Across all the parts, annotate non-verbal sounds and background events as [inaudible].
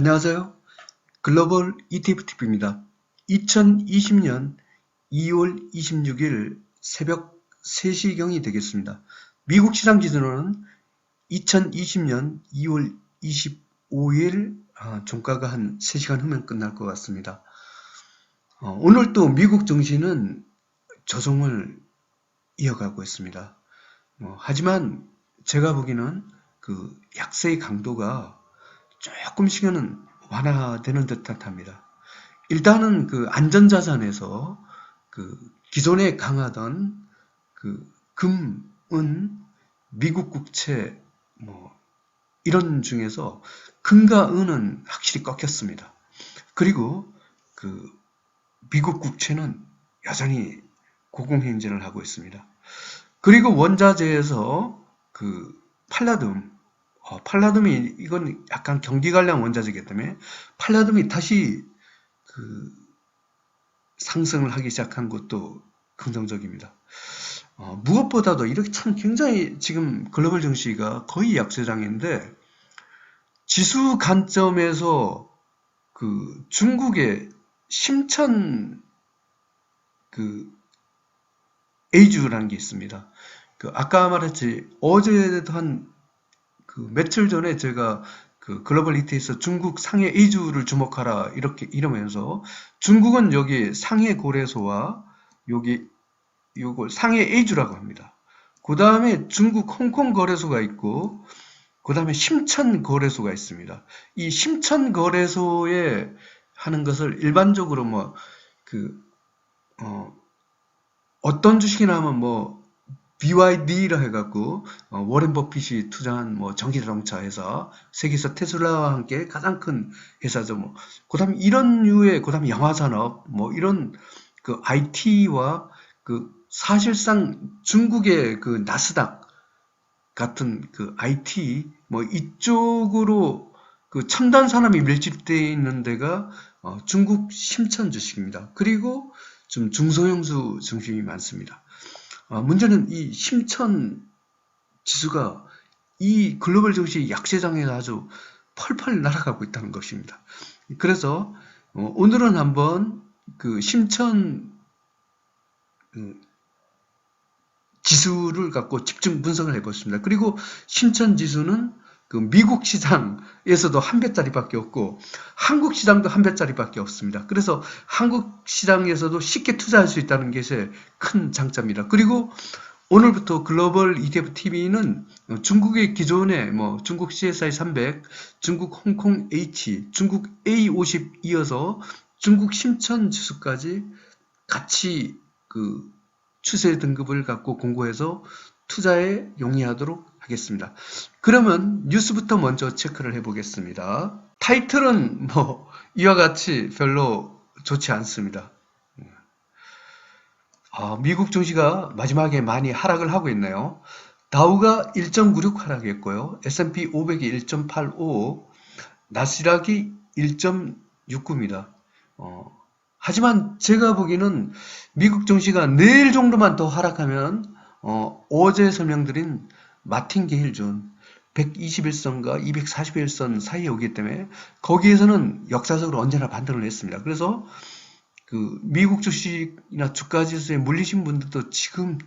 안녕하세요. 글로벌 ETF TV입니다. 2020년 2월 26일 새벽 3시경이 되겠습니다. 미국 시장 지수는 2020년 2월 25일 아, 종가가 한 3시간 후면 끝날 것 같습니다. 어, 오늘 또 미국 증시는 조정을 이어가고 있습니다. 어, 하지만 제가 보기에는 그 약세의 강도가 조금씩은 완화되는 듯 합니다. 일단은 그 안전자산에서 그 기존에 강하던 그 금 은 미국 국채 뭐 이런 중에서 금과 은은 확실히 꺾였습니다. 그리고 그 미국 국채는 여전히 고공행진을 하고 있습니다. 그리고 원자재에서 그 팔라듐, 어, 팔라듐이 이건 약간 경기 관련 원자재이기 때문에 팔라듐이 다시 그 상승을 하기 시작한 것도 긍정적입니다. 어, 무엇보다도 이렇게 참 굉장히 지금 글로벌 증시가 거의 약세장인데 지수 관점에서 그 중국의 심천 그 A주라는 게 있습니다. 그 아까 말했지 어제도 한 그 며칠 전에 제가 그 글로벌 이트에서 중국 상해 A주를 주목하라 이렇게 이러면서 중국은 여기 상해 고래소와 여기 요걸 상해 A주라고 합니다. 그 다음에 중국 홍콩 거래소가 있고 그 다음에 심천 거래소가 있습니다. 이 심천 거래소에 하는 것을 일반적으로 뭐그 어, 어떤 주식이나 하면 뭐 BYD라 해갖고 어, 워렌 버핏이 투자한 뭐 전기자동차 회사 세계에서 테슬라와 함께 가장 큰 회사죠. 뭐 그다음 이런 류의 그다음 영화산업 뭐 이런 그 IT와 그 사실상 중국의 그 나스닥 같은 그 IT 뭐 이쪽으로 그 첨단 산업이 밀집되어 있는 데가 어, 중국 심천 주식입니다. 그리고 좀 중소형주 중심이 많습니다. 어, 문제는 이 심천 지수가 이 글로벌 증시 약세장에서 아주 펄펄 날아가고 있다는 것입니다. 그래서 어, 오늘은 한번 그 심천 음, 지수를 갖고 집중 분석을 해보겠습니다. 그리고 심천 지수는 그 미국 시장에서도 한 배짜리밖에 없고 한국 시장도 한 배짜리밖에 없습니다. 그래서 한국 시장에서도 쉽게 투자할 수 있다는 것이 큰 장점입니다. 그리고 오늘부터 글로벌 ETF TV는 중국의 기존의 뭐 중국 CSI 300, 중국 홍콩 H, 중국 A50 이어서 중국 심천 지수까지 같이 그 추세 등급을 갖고 공고해서 투자에 용이하도록 하겠습니다. 그러면 뉴스부터 먼저 체크를 해보겠습니다. 타이틀은 뭐 이와 같이 별로 좋지 않습니다. 아, 미국 증시가 마지막에 많이 하락을 하고 있네요. 다우가 1.96 하락했고요. S&P 500이 1.85, 나스닥이 1.69입니다. 어, 하지만 제가 보기에는 미국 증시가 내일 정도만 더 하락하면 어, 어제 설명드린 마틴 게일존 121선과 241선 사이에 오기 때문에 거기에서는 역사적으로 언제나 반등을 했습니다. 그래서 그 미국 주식이나 주가 지수에 물리신 분들도 지금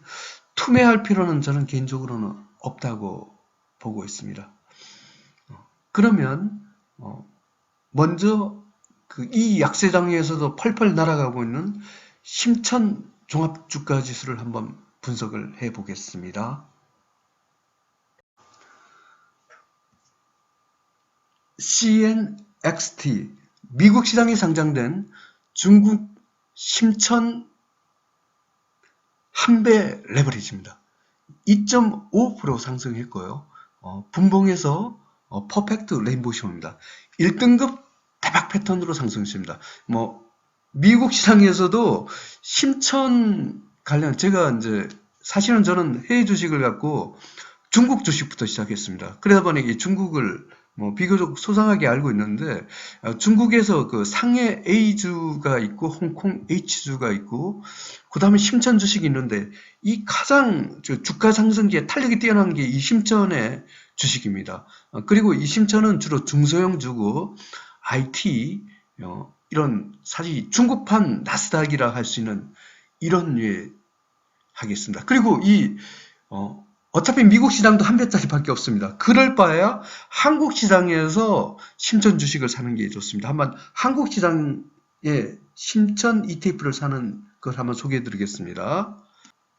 투매할 필요는 저는 개인적으로는 없다고 보고 있습니다. 어, 그러면 어, 먼저 그 이 약세장에서도 펄펄 날아가고 있는 심천 종합 주가 지수를 한번 분석을 해 보겠습니다. CNXT 미국 시장에 상장된 중국 심천 한배 레버리지입니다. 2.5% 상승했고요. 어, 분봉에서 어, 퍼펙트 레인보우쇼입니다. 1등급 대박 패턴으로 상승했습니다. 뭐 미국 시장에서도 심천 관련 제가 이제 사실은 저는 해외 주식을 갖고 중국 주식부터 시작했습니다. 그러다 보니 중국을 뭐 비교적 소상하게 알고 있는데 어, 중국에서 그 상해 A주가 있고 홍콩 H주가 있고 그 다음에 심천 주식이 있는데 이 가장 주가 상승기에 탄력이 뛰어난 게 이 심천의 주식입니다. 어, 그리고 이 심천은 주로 중소형 주고 IT 어, 이런 사실 중국판 나스닥이라 할 수 있는 이런 류에 하겠습니다. 그리고 이 어, 어차피 미국 시장도 한 배짜리밖에 없습니다. 그럴 바에야 한국 시장에서 심천 주식을 사는 게 좋습니다. 한번 한국 시장에 심천 ETF를 사는 걸 한번 소개해 드리겠습니다.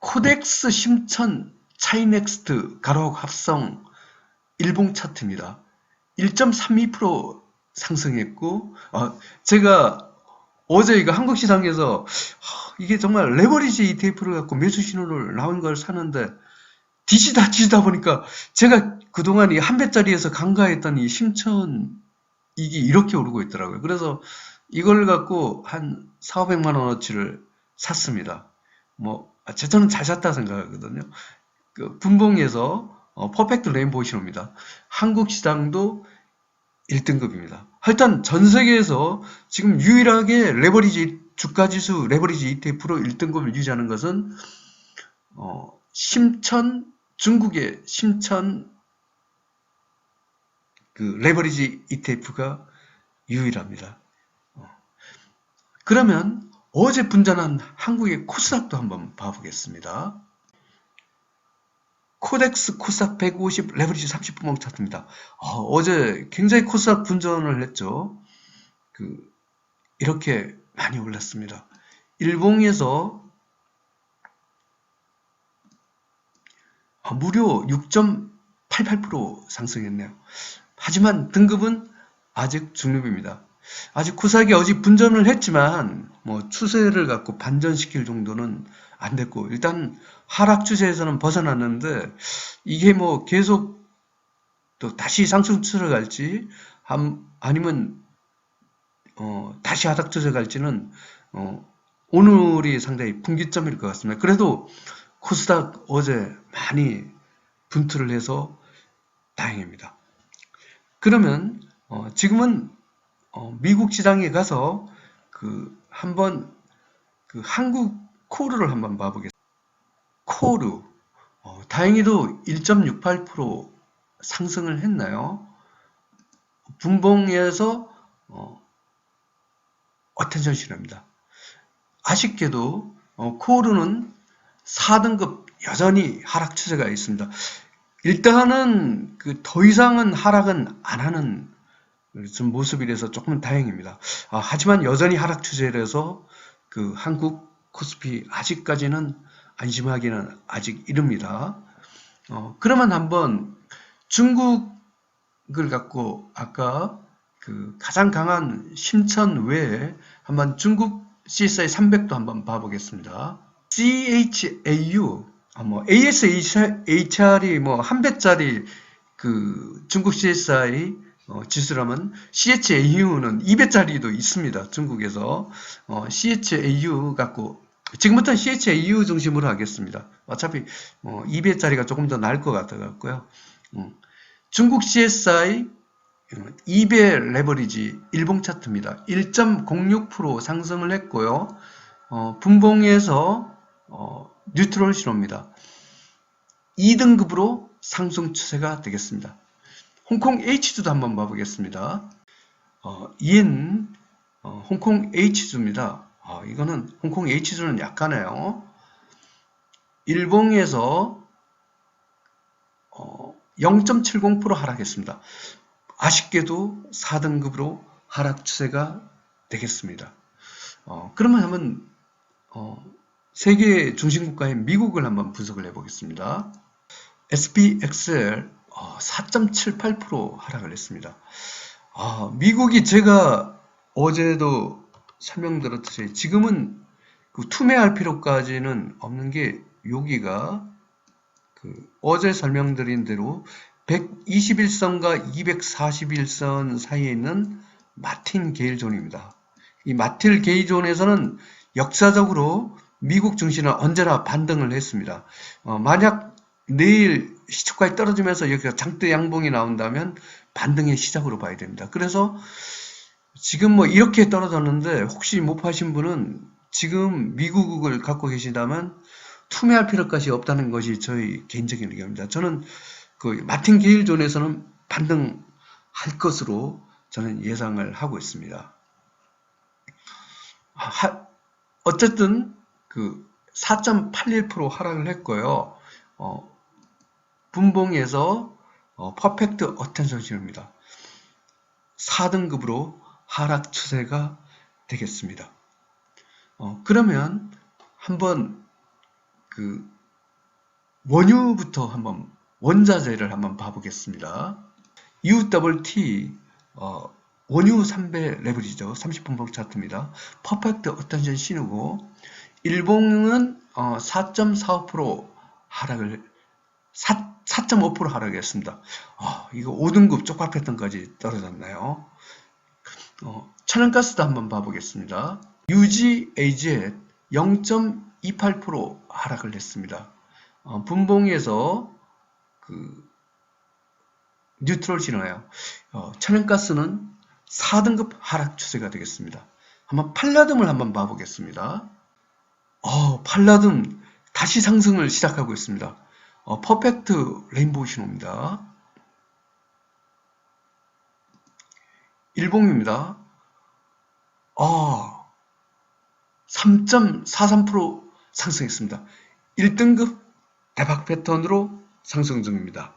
코덱스 심천 차이넥스트 가로 합성 일봉 차트입니다. 1.32% 상승했고 어, 제가 어제 이거 한국 시장에서 하, 이게 정말 레버리지 ETF를 갖고 매수 신호를 나온 걸 사는데 뒤지다 뒤지다 보니까 제가 그동안 이 한 배짜리에서 간과했던 이 심천 이게 이렇게 오르고 있더라고요. 그래서 이걸 갖고 한 4, 500만 원어치를 샀습니다. 뭐 아, 저는 잘 샀다 생각하거든요. 그 분봉에서 어, 퍼펙트 레인보우 신호입니다. 한국 시장도 1등급입니다. 하여튼 전 세계에서 지금 유일하게 레버리지 주가 지수 레버리지 ETF로 1등급을 유지하는 것은 어, 심천 중국의 심천 그 레버리지 ETF가 유일합니다. 어. 그러면 어제 분전한 한국의 코스닥도 한번 봐보겠습니다. 코덱스 코스닥 150 레버리지 30분봉 차트입니다. 어, 제 굉장히 코스닥 분전을 했죠. 그 이렇게 많이 올랐습니다. 일봉에서 아, 무려 6.88% 상승했네요. 하지만 등급은 아직 중립입니다. 아직 코스닥이 어제 분전을 했지만 뭐 추세를 갖고 반전시킬 정도는 안 됐고 일단 하락 추세에서는 벗어났는데 이게 뭐 계속 또 다시 상승 추세를 갈지 아니면 어 다시 하락 추세 갈지는 어 오늘이 상당히 분기점일 것 같습니다. 그래도 코스닥 어제 많이 분투를 해서 다행입니다. 그러면 어 지금은 어, 미국 시장에 가서 그 한번 그 한국 코르를 한번 봐보겠습니다. 코르 어, 다행히도 1.68% 상승을 했나요? 분봉에서 어, 어텐션 실입니다. 아쉽게도 어, 코르는 4등급 여전히 하락 추세가 있습니다. 일단은 그 더 이상은 하락은 안 하는 좀 모습이라서 조금 다행입니다. 아, 하지만 여전히 하락 추세라서 그 한국 코스피 아직까지는 안심하기는 아직 이릅니다. 어, 그러면 한번 중국을 갖고 아까 그 가장 강한 심천 외에 한번 중국 CSI 300도 한번 봐보겠습니다. CHAU, 아, 뭐 ASHR이 뭐 한 배짜리 그 중국 CSI 어, 지수라면 CHAU는 2배짜리도 있습니다. 중국에서 어, CHAU 갖고 지금부터 CHAU 중심으로 하겠습니다. 어차피 어, 2배짜리가 조금 더 나을 것 같아 갖고요. 음. 중국 CSI 2배 레버리지 일봉 차트입니다. 1.06% 상승을 했고요. 어, 분봉에서 어, 뉴트럴 신호입니다. 2등급으로 상승 추세가 되겠습니다. 홍콩 H주도 한번 봐보겠습니다. 어, 인 어, 홍콩 H주입니다. 어, 이거는 홍콩 H주는 약하네요. 일봉에서 어, 0.70% 하락했습니다. 아쉽게도 4등급으로 하락 추세가 되겠습니다. 어, 그러면 한번 어, 세계 중심국가인 미국을 한번 분석을 해보겠습니다. SPXL 4.78% 어, 하락을 했습니다. 아, 미국이 제가 어제도 설명드렸듯이 지금은 그 투매할 필요까지는 없는 게 여기가 그 어제 설명드린 대로 121선과 241선 사이에 있는 마틴 게일 존입니다. 이 마틴 게일 존에서는 역사적으로 미국 증시는 언제나 반등을 했습니다. 어, 만약 내일 시초가에 떨어지면서 여기가 장대 양봉이 나온다면 반등의 시작으로 봐야 됩니다. 그래서 지금 뭐 이렇게 떨어졌는데 혹시 못 파신 분은 지금 미국을 갖고 계시다면 투매할 필요까지 없다는 것이 저희 개인적인 의견입니다. 저는 그 마틴 게일 존에서는 반등할 것으로 저는 예상을 하고 있습니다. 하- 어쨌든 그 4.81% 하락을 했고요. 어, 분봉에서 어, 퍼펙트 어텐션입니다. 4등급으로 하락 추세가 되겠습니다. 어, 그러면 한번 그 원유부터 한번 원자재를 한번 봐보겠습니다. UWT 어, 원유 3배 레버리죠. 30분봉 차트입니다. 퍼펙트 어텐션 신우고 일봉은 어, 4.45% 하락을 4, 4.5% 하락했습니다. 아, 이거 5등급 쪽박 패턴까지 떨어졌나요? 어, 천연가스도 한번 봐보겠습니다. UGAZ 0.28% 하락을 했습니다. 어, 분봉에서 그 뉴트럴 신호예요. 어, 천연가스는 4등급 하락 추세가 되겠습니다. 한번 팔라듬을 한번 봐보겠습니다. 어, 팔라듬 다시 상승을 시작하고 있습니다. 어, 퍼펙트 레인보우 신호입니다. 일봉입니다. 아, 3.43% 상승했습니다. 1등급 대박 패턴으로 상승 중입니다.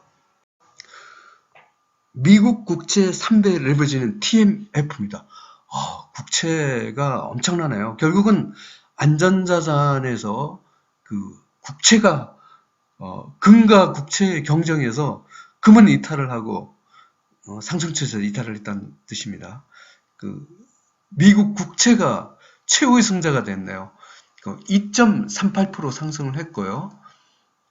미국 국채 3배 레버지는 TMF입니다. 아, 국채가 엄청나네요. 결국은 안전자산에서 그 국채가 어, 금과 국채 경쟁에서 금은 이탈을 하고 어, 상승처에서 이탈을 했다는 뜻입니다. 그 미국 국채가 최후의 승자가 됐네요. 그2.38% 상승을 했고요.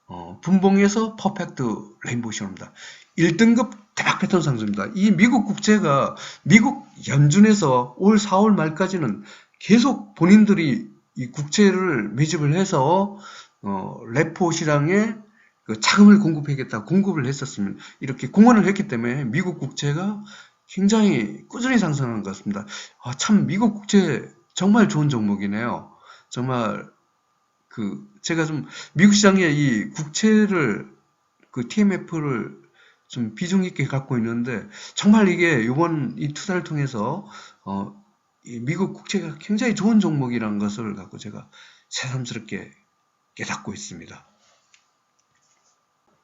어, 분봉에서 퍼펙트 레인보우 신호입니다. 1등급 대박 패턴 상승입니다. 이 미국 국채가 미국 연준에서 올 4월 말까지는 계속 본인들이 이 국채를 매집을 해서 어, 레포 시장에 그 자금을 공급하겠다 공급을 했었으면 이렇게 공헌을 했기 때문에 미국 국채가 굉장히 꾸준히 상승한 것 같습니다. 아, 참 미국 국채 정말 좋은 종목이네요. 정말 그 제가 좀 미국 시장에 이 국채를 그 TMF를 좀 비중 있게 갖고 있는데 정말 이게 이번 이 투자를 통해서 어, 이 미국 국채가 굉장히 좋은 종목이라는 것을 갖고 제가 새삼스럽게 깨닫고 있습니다.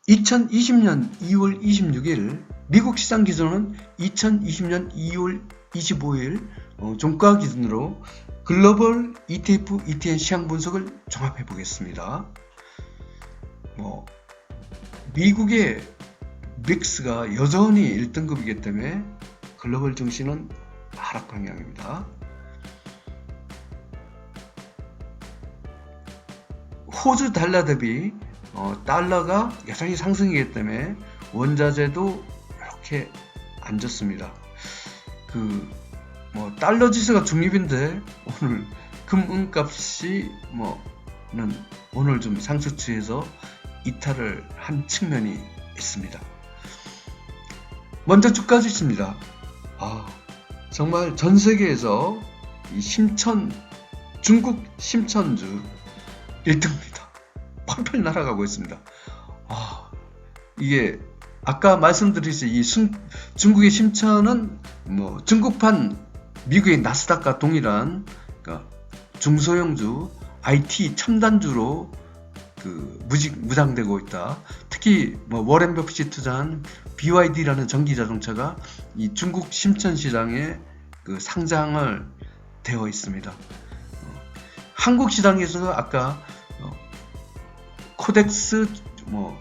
2020년 2월 26일 미국 시장 기준은 2020년 2월 25일 어, 종가 기준으로 글로벌 ETF, ETN 시장 분석을 종합해 보겠습니다. 뭐 미국의 믹스가 여전히 1등급이기 때문에 글로벌 증시는 하락 방향입니다. 호주 달러 대비 어, 달러가 여전히 상승이기 때문에 원자재도 이렇게 안 좋습니다. 그 뭐 달러 지수가 중립인데 오늘 금은값이 뭐는 오늘 좀 상승추에서 이탈을 한 측면이 있습니다. 먼저 주가 지수입니다. 아, 정말 전 세계에서 이 심천 중국 심천주 1등입니다. 펄펄 날아가고 있습니다. 아, 이게 아까 말씀드렸듯이 이 순, 중국의 심천은 뭐 중국판 미국의 나스닥과 동일한 그러니까 중소형주 IT 첨단주로 그 무직 무장되고 있다. 특히 뭐 워렌 버핏이 투자한 BYD라는 전기 자동차가 이 중국 심천 시장에 그 상장을 되어 있습니다. 어, 한국 시장에서도 아까 어, 코덱스 뭐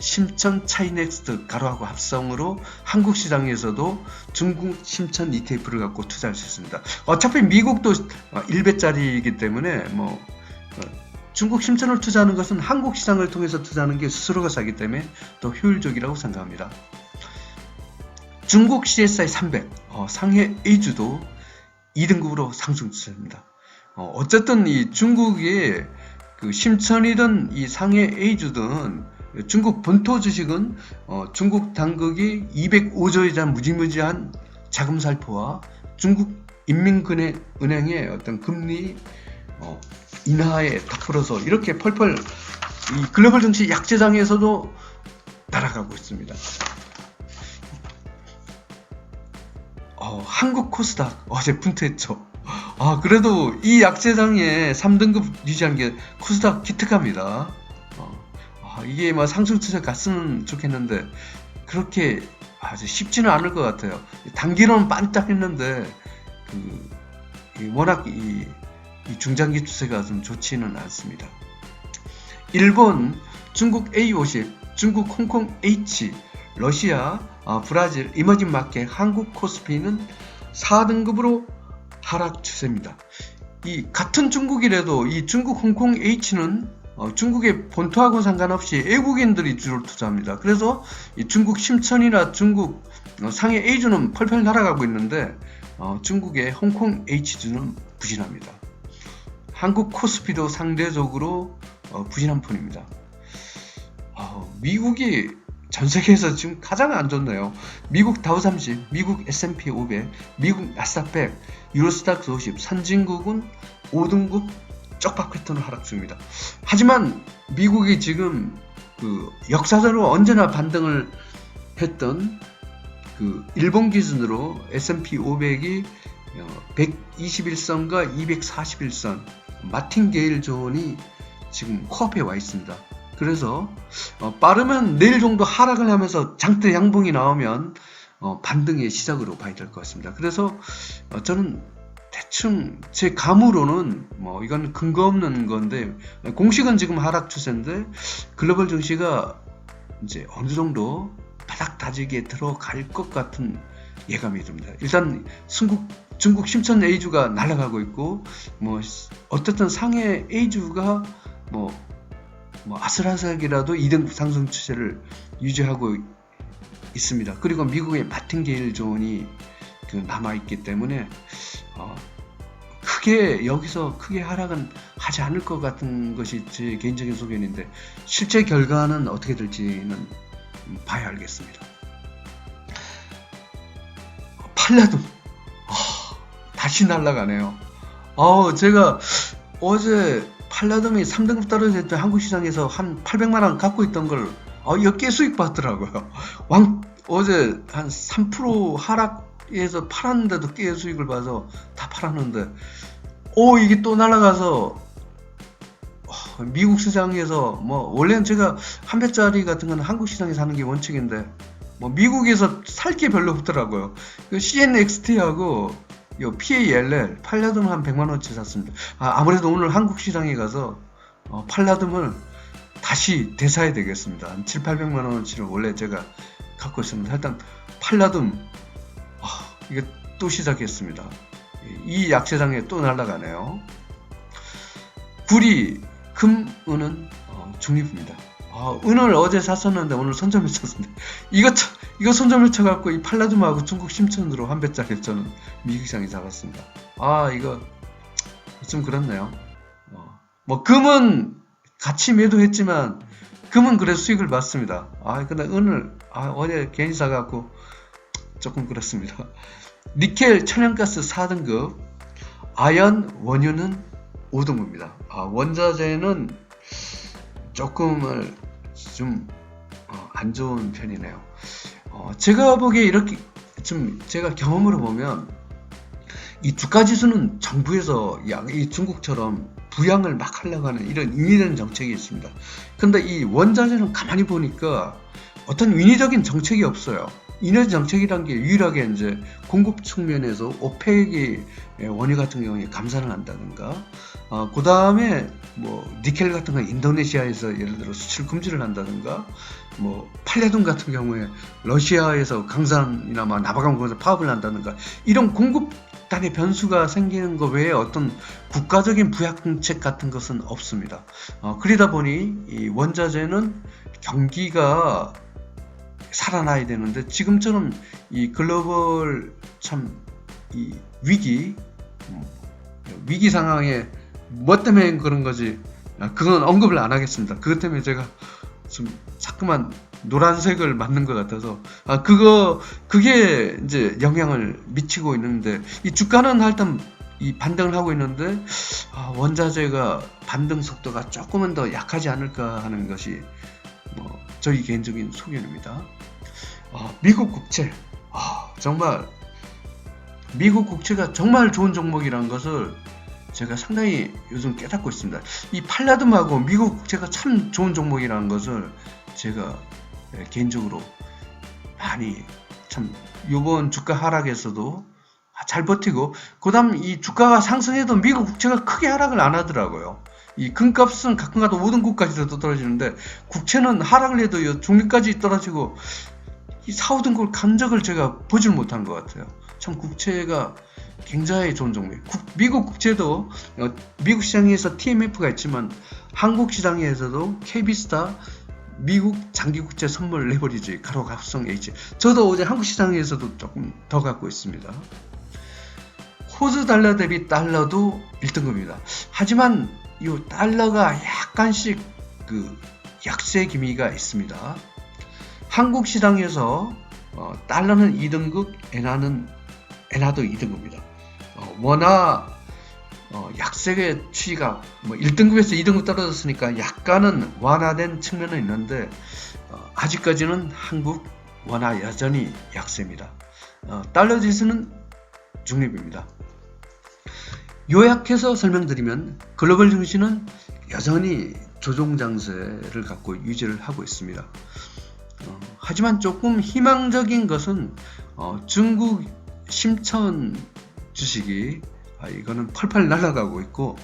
심천 차이넥스트 가로하고 합성으로 한국 시장에서도 중국 심천 ETF를 갖고 투자할 수 있습니다. 어차피 미국도 1배짜리이기 때문에 뭐 어, 중국 심천을 투자하는 것은 한국 시장을 통해서 투자하는 게 스스로가 싸기 때문에 더 효율적이라고 생각합니다. 중국 CSI 300 어, 상해 A주도 2등급으로 상승 추세입니다. 어, 어쨌든 이 중국의 그 심천이든 이 상해 A주든 중국 본토 주식은 어, 중국 당국이 205조에 대한 무지무지한 자금 살포와 중국 인민은행의 어떤 금리 어, 인하에 닥불어서 이렇게 펄펄 이 글로벌 증시 약재장에서도 날아가고 있습니다. 아, 어, 한국 코스닥 어제 분투했죠. 아, 그래도 이 약세장에 3등급 유지한 게 코스닥 기특합니다. 어, 아, 이게 막 상승 추세 갔으면 좋겠는데, 그렇게 아주 쉽지는 않을 것 같아요. 단기로는 반짝했는데, 그, 이 워낙 이, 이 중장기 추세가 좀 좋지는 않습니다. 일본, 중국 A50, 중국 홍콩 H, 러시아, 아, 브라질, 이머징 마켓, 한국 코스피는 4등급으로 하락 추세입니다. 이 같은 중국이라도 이 중국 홍콩 H는 어, 중국의 본토하고 상관없이 외국인들이 주로 투자합니다. 그래서 이 중국 심천이나 중국 어, 상해 A주는 펄펄 날아가고 있는데 어, 중국의 홍콩 H주는 부진합니다. 한국 코스피도 상대적으로 어, 부진한 편입니다. 어, 미국이 전 세계에서 지금 가장 안 좋네요. 미국 다우 30, 미국 S&P 500, 미국 나스닥 100, 유로스닥스 50, 선진국은 5등급 쪽박 패턴을 하락 중입니다. 하지만 미국이 지금 그 역사적으로 언제나 반등을 했던 그 일본 기준으로 S&P 500이 121선과 241선 마틴 게일 존이 지금 코앞에 와 있습니다. 그래서 어, 빠르면 내일 정도 하락을 하면서 장대 양봉이 나오면 어, 반등의 시작으로 봐야 될 것 같습니다. 그래서 어, 저는 대충 제 감으로는 뭐 이건 근거 없는 건데 공식은 지금 하락 추세인데 글로벌 증시가 이제 어느 정도 바닥 다지기에 들어갈 것 같은 예감이 듭니다. 일단 중국 중국 심천 A주가 날아가고 있고 뭐 어쨌든 상해 A주가 뭐, 뭐 아슬아슬하게라도 2등 상승 추세를 유지하고 있습니다. 그리고 미국의 마틴게일 존이 그 남아있기 때문에 어, 크게 여기서 크게 하락은 하지 않을 것 같은 것이 제 개인적인 소견인데 실제 결과는 어떻게 될지는 봐야 알겠습니다. 팔라둠 어, 다시 날아가네요. 어, 제가 어제 팔라둠이 3등급 떨어질 때 한국 시장에서 한 800만 원 갖고 있던 걸 어, 역계 수익 받더라고요. [laughs] 왕 어제 한 3% 하락해서 팔았는데도 꽤 수익을 봐서 다 팔았는데 오 이게 또 날아가서 어, 미국 시장에서 뭐 원래는 제가 한 배짜리 같은 건 한국 시장에서 하는 게 원칙인데 뭐 미국에서 살 게 별로 없더라고요. 그 CNXT하고 요 PALL 팔라듬 한 100만 원치 샀습니다. 아, 무래도 오늘 한국 시장에 가서 어, 팔라듬을 다시 대사해야 되겠습니다. 한 7, 800만 원어치를 원래 제가 갖고 있습니다. 일단 팔라듬 아, 이게 또 시작했습니다. 이 약세장에 또 날아가네요. 구리, 금, 은은 어, 중립입니다. 아, 은을 어제 샀었는데 오늘 손절을 쳤습니다. 이거 이거 손절을 쳐갖고 이 팔라듐하고 중국 심천으로 한 배짜리 저는 미국 시장에 잡았습니다. 아 이거 좀 그렇네요. 어, 뭐 금은 같이 매도했지만 금은 그래 수익을 봤습니다. 아 근데 은을 아, 어제 괜히 사갖고 조금 그렇습니다. [laughs] 니켈 천연가스 4등급, 아연 원유는 5등급입니다. 아, 원자재는 조금을 좀안 어, 좋은 편이네요. 어, 제가 보기에 이렇게 좀 제가 경험으로 보면 이 주가 지 수는 정부에서 이 중국처럼 부양을 막 하려고 하는 이런 인위적인 정책이 있습니다. 근데 이 원자재는 가만히 보니까 어떤 인위적인 정책이 없어요. 인허 정책이란 게 유일하게 이제 공급 측면에서 오펙이 원유 같은 경우에 감산을 한다든가, 어, 그 다음에 뭐 니켈 같은 거 인도네시아에서 예를 들어 수출 금지를 한다든가, 뭐 팔레돈 같은 경우에 러시아에서 강산이나 막 나바강공에서 파업을 한다든가 이런 공급단의 변수가 생기는 것 외에 어떤 국가적인 부약 정책 같은 것은 없습니다. 어, 그러다 보니 이 원자재는 경기가 살아나야 되는데 지금처럼 이 글로벌 참 이 위기 음, 위기 상황에 뭐 때문에 그런 거지 아, 그건 언급을 안 하겠습니다. 그것 때문에 제가 좀 자꾸만 노란색을 맞는 것 같아서 아 그거 그게 이제 영향을 미치고 있는데 이 주가는 하여튼 이 반등을 하고 있는데 아, 원자재가 반등 속도가 조금은 더 약하지 않을까 하는 것이 뭐 저희 개인적인 소견입니다. 아, 미국 국채 아, 정말 미국 국채가 정말 좋은 종목이라는 것을 제가 상당히 요즘 깨닫고 있습니다. 이 팔라듬하고 미국 국채가 참 좋은 종목이라는 것을 제가 예, 개인적으로 많이 참 요번 주가 하락에서도 잘 버티고 그다음 이 주가가 상승해도 미국 국채가 크게 하락을 안 하더라고요. 이 금값은 가끔 가다 5등급까지도 떨어지는데 국채는 하락을 해도 요 중립까지 떨어지고 이 4, 5등급을 간 적을 제가 보질 못한 것 같아요. 참 국채가 굉장히 좋은 종목. 국- 미국 국채도 어, 미국 시장에서 TMF가 있지만 한국 시장에서도 KB스타 미국 장기 국채 선물 레버리지 가로 합성 H. 저도 어제 한국 시장에서도 조금 더 갖고 있습니다. 호주 달러 대비 달러도 1등급입니다. 하지만 이 달러가 약간씩 그 약세 기미가 있습니다. 한국 시장에서 어, 달러는 2등급, 엔화는 엔화도 2등급입니다. 어, 워낙 어, 약세의 추이가 뭐 1등급에서 2등급 떨어졌으니까 약간은 완화된 측면은 있는데 어, 아직까지는 한국 원화 여전히 약세입니다. 어, 달러 지수는 중립입니다. 요약해서 설명드리면 글로벌 증시는 여전히 조종 장세를 갖고 유지를 하고 있습니다. 어, 하지만 조금 희망적인 것은 어, 중국 심천 주식이 아, 이거는 펄펄 날아가고 있고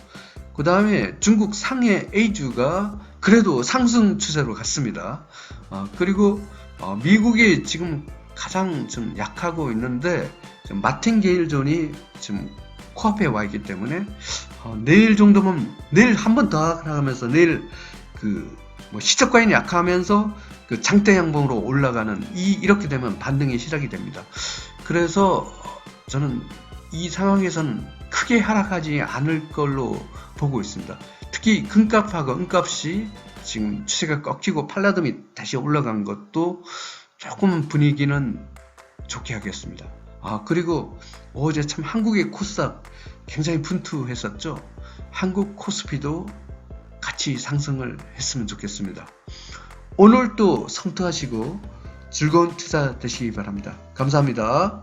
그 다음에 중국 상해 A주가 그래도 상승 추세로 갔습니다. 어, 그리고 어, 미국이 지금 가장 좀 약하고 있는데 지금 마틴 게일존이 지금 코앞에 와 있기 때문에 어, 내일 정도면 내일 한 번 더 하면서 내일 그 뭐 시적과인이 약하면서 그 장대 양봉으로 올라가는 이 이렇게 되면 반등이 시작이 됩니다. 그래서 어, 저는 이 상황에서는 크게 하락하지 않을 걸로 보고 있습니다. 특히 금값하고 은값이 지금 추세가 꺾이고 팔라듬이 다시 올라간 것도 조금 분위기는 좋게 하겠습니다. 아 그리고 어제 참 한국의 코스닥 굉장히 분투했었죠. 한국 코스피도 같이 상승을 했으면 좋겠습니다. 오늘도 성투하시고 즐거운 투자 되시기 바랍니다. 감사합니다.